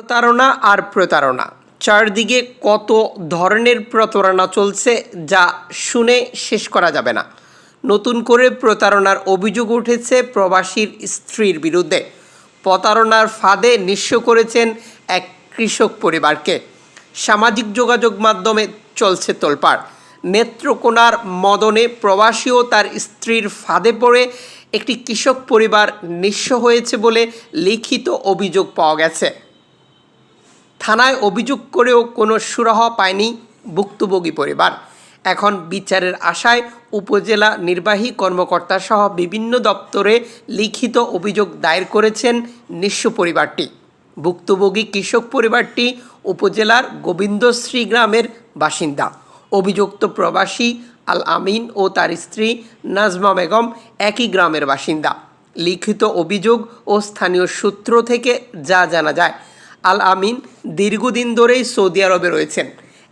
প্রতারণা আর প্রতারণা। চারদিকে কত ধরনের প্রতারণা চলছে যা শুনে শেষ করা যাবে না। নতুন করে প্রতারণার অভিযোগ উঠেছে প্রবাসীর স্ত্রীর বিরুদ্ধে। প্রতারণার ফাঁদে নিঃস্ব করেছেন এক কৃষক পরিবারকে। সামাজিক যোগাযোগ মাধ্যমে চলছে তোলপাড়। নেত্রকোনার মদনে প্রবাসী ও তার স্ত্রীর ফাঁদে পড়ে একটি কৃষক পরিবার নিঃস্ব হয়েছে বলে লিখিত অভিযোগ পাওয়া গেছে। থানায় অভিযোগ করেও কোনো সুরাহ পায়নি ভুক্তভোগী পরিবার। এখন বিচারের আশায় উপজেলা নির্বাহী কর্মকর্তা সহ বিভিন্ন দপ্তরে লিখিত অভিযোগ দায়ের করেছেন নিঃস্ব পরিবারটি। ভুক্তভোগী কৃষক পরিবারটি উপজেলার গোবিন্দশ্রী গ্রামের বাসিন্দা। অভিযুক্ত প্রবাসী আল আমিন ও তার স্ত্রী নাজমা বেগম একই গ্রামের বাসিন্দা। লিখিত অভিযোগ ও স্থানীয় সূত্র থেকে যা জানা যায় আল আমিন দীর্ঘদিন ধরেই সৌদি আরবে রয়েছেন।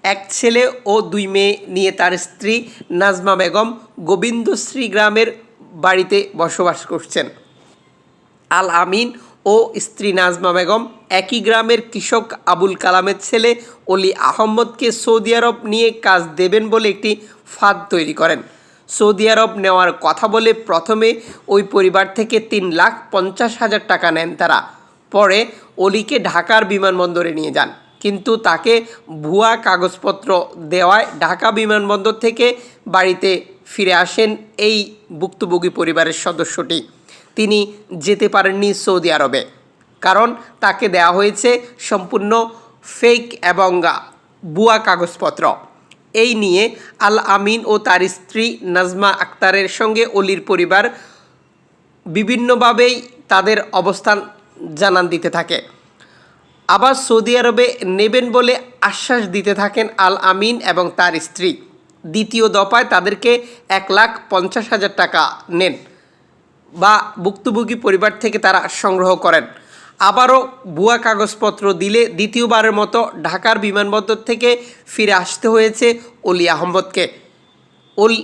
এক ছেলে ও দুই মেয়ে নিয়ে তার স্ত্রী নাজমা বেগম গোবিন্দশ্রী গ্রামের বাড়িতে বসবাস করছেন। আল আমিন ও স্ত্রী নাজমা বেগম একই গ্রামের কৃষক আবুল কালামের ছেলে অলি আহম্মদকে সৌদি আরব নিয়ে কাজ দেবেন বলে একটি ফাঁদ তৈরি করেন। সৌদি আরব নেওয়ার কথা বলে প্রথমে ওই পরিবার থেকে তিন লাখ পঞ্চাশ হাজার টাকা নেন তারা। পরে অলিকে ঢাকার বিমানবন্দরে নিয়ে যান। কিন্তু তাকে ভুয়া কাগজপত্র দেওয়ায় ঢাকা বিমানবন্দর থেকে বাড়িতে ফিরে আসেন এই ভুক্তভোগী পরিবারের সদস্যটি। তিনি যেতে পারেননি সৌদি আরবে। কারণ তাকে দেওয়া হয়েছে সম্পূর্ণ ফেক এবং ভুয়া কাগজপত্র। এই নিয়ে আল আমিন ও তার স্ত্রী নাজমা আক্তারের সঙ্গে অলির পরিবার বিভিন্নভাবেই তাদের অবস্থান জানান দিতে থাকে। আবার সৌদি আরবে নেবেন বলে আশ্বাস দিতে থাকেন আল আমিন এবং তার স্ত্রী। দ্বিতীয় দফায় তাদেরকে এক লাখ পঞ্চাশ হাজার টাকা নেন বা ভুক্তভোগী পরিবার থেকে তারা সংগ্রহ করেন। আবারও ভুয়া কাগজপত্র দিলে দ্বিতীয়বারের মতো ঢাকার বিমানবন্দর থেকে ফিরে আসতে হয়েছে অলি আহমদকে ওল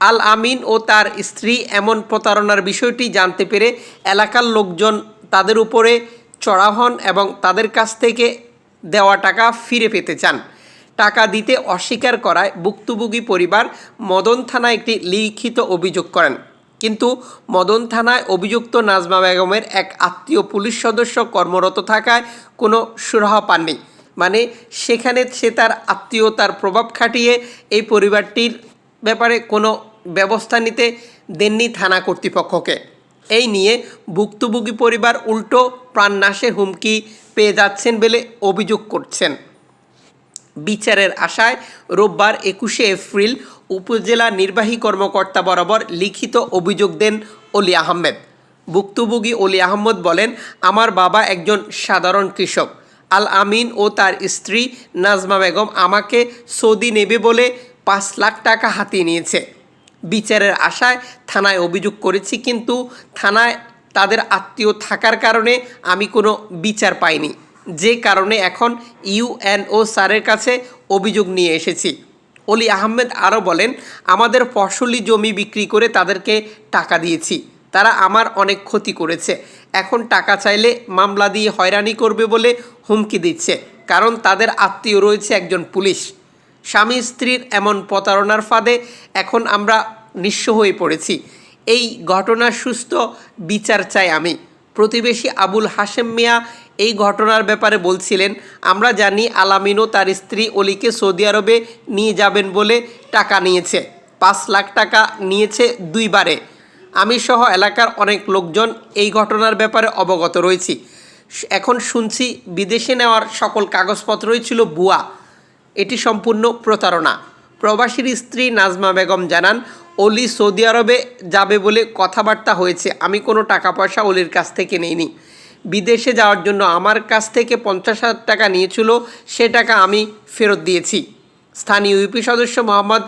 আল আমিন ও তার স্ত্রী এমন প্রতারণার বিষয়টি জানতে পেরে এলাকার লোকজন তাদের উপরে চড়া হন এবং তাদের কাছ থেকে দেওয়া টাকা ফিরে পেতে চান। টাকা দিতে অস্বীকার করায় ভুক্তভোগী পরিবার মদন থানায় একটি লিখিত অভিযোগ করেন। কিন্তু মদন থানায় অভিযুক্ত নাজমা বেগমের এক আত্মীয় পুলিশ সদস্য কর্মরত থাকায় কোনো সুরাহা পাননি। মানে সেখানে সে তার আত্মীয়তার প্রভাব খাটিয়ে এই পরিবারটির ব্যাপারে কোনো ব্যবস্থা নিতে দেননি থানা কর্তৃপক্ষকে। এই নিয়ে ভুক্তভোগী পরিবার উল্টো প্রাণনাশের হুমকি পেয়ে যাচ্ছেন বলে অভিযোগ করছেন। বিচারের আশায় রোববার একুশে এপ্রিল উপজেলা নির্বাহী কর্মকর্তা বরাবর লিখিত অভিযোগ দেন অলি আহমেদ। ভুক্তভোগী অলি আহমদ বলেন, আমার বাবা একজন সাধারণ কৃষক। আল আমিন ও তার স্ত্রী নাজমা বেগম আমাকে সৌদি নেবে বলে পাঁচ লাখ টাকা হাতিয়ে নিয়েছে। বিচারের আশায় থানায় অভিযোগ করেছি, কিন্তু থানায় তাদের আত্মীয় থাকার কারণে আমি কোনো বিচার পাইনি। যে কারণে এখন ইউএনও স্যারের কাছে অভিযোগ নিয়ে এসেছি। অলি আহমেদ আরও বলেন, আমাদের ফসলি জমি বিক্রি করে তাদেরকে টাকা দিয়েছি। তারা আমার অনেক ক্ষতি করেছে। এখন টাকা চাইলে মামলা দিয়ে হয়রানি করবে বলে হুমকি দিচ্ছে। কারণ তাদের আত্মীয় রয়েছে একজন পুলিশ। স্বামী স্ত্রীর এমন প্রতারণার ফাঁদে এখন আমরা নিঃস্ব হয়ে পড়েছি। এই ঘটনার সুস্থ বিচার চাই আমি। প্রতিবেশী আবুল হাশেম মিয়া এই ঘটনার ব্যাপারে বলছিলেন, আমরা জানি আলামিনও তার স্ত্রী অলিকে সৌদি আরবে নিয়ে যাবেন বলে টাকা নিয়েছে। পাঁচ লাখ টাকা নিয়েছে দুইবারে। আমি সহ এলাকার অনেক লোকজন এই ঘটনার ব্যাপারে অবগত রয়েছি। এখন শুনছি বিদেশে নেওয়ার সকল কাগজপত্রই ছিল বুয়া এটি সম্পূর্ণ প্রতারণা। প্রবাসীর স্ত্রী নাজমা বেগম জানান, অলি সৌদি আরবে যাবে বলে কথাবার্তা হয়েছে। আমি কোনো টাকা পয়সা অলির কাছ থেকে নেইনি। বিদেশে যাওয়ার জন্য আমার কাছ থেকে পঞ্চাশ হাজার টাকা নিয়েছিল, সে টাকা আমি ফেরত দিয়েছি। স্থানীয় ইউপি সদস্য মোহাম্মদ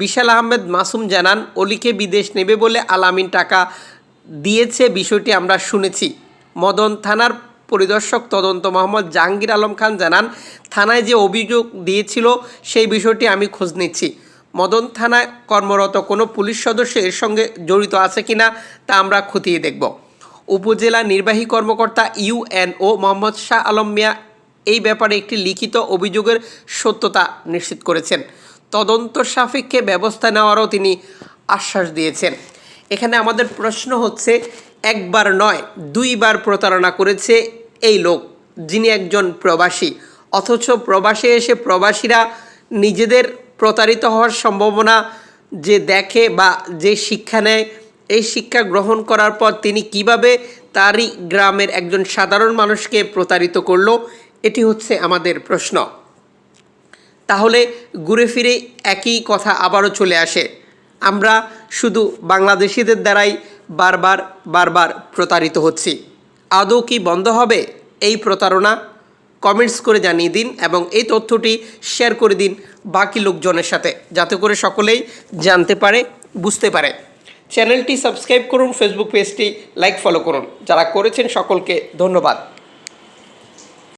বিশাল আহমেদ মাসুম জানান, অলিকে বিদেশ নেবে বলে আলামিন টাকা দিয়েছে বিষয়টি আমরা শুনেছি। মদন থানার পরিদর্শক তদন্ত মোহাম্মদ জাহাঙ্গীর আলম খান জানান, থানায় যে অভিযোগ দিয়েছিল সেই বিষয়টি আমি খোঁজ নিচ্ছি। মদন থানায় কর্মরত কোনো পুলিশ সদস্য এর সঙ্গে জড়িত আছে কিনা তা আমরা খতিয়ে দেখব। উপজেলা নির্বাহী কর্মকর্তা ইউএনও মোহাম্মদ শাহ আলম মিয়া এই ব্যাপারে একটি লিখিত অভিযোগের সত্যতা নিশ্চিত করেছেন। তদন্ত সাপেক্ষে ব্যবস্থা নেওয়ারও তিনি আশ্বাস দিয়েছেন। এখানে আমাদের প্রশ্ন হচ্ছে, একবার নয়, দুইবার প্রতারণা করেছে এই লোক, যিনি একজন প্রবাসী। অথচ প্রবাসে এসে প্রবাসীরা নিজেদের প্রতারিত হওয়ার সম্ভাবনা যে দেখে বা যে শিক্ষা নেয়, এই শিক্ষা গ্রহণ করার পর তিনি কীভাবে তারই গ্রামের একজন সাধারণ মানুষকে প্রতারিত করল, এটি হচ্ছে আমাদের প্রশ্ন। তাহলে ঘুরে ফিরে একই কথা আবারও চলে আসে। আমরা শুধু বাংলাদেশিদের দ্বারাই বারবার বারবার প্রতারিত হচ্ছি। আদৌ কি বন্ধ হবে? এই প্রতারণা? কমেন্টস করে জানিয়ে দিন এবং এই তথ্যটি শেয়ার করে দিন বাকি লোকজনের সাথে, যাতে করে সকলেই জানতে পারে, বুঝতে পারে। চ্যানেলটি সাবস্ক্রাইব করুন, ফেসবুক পেজটি লাইক, ফলো করুন। যারা করেছেন সকলকে ধন্যবাদ।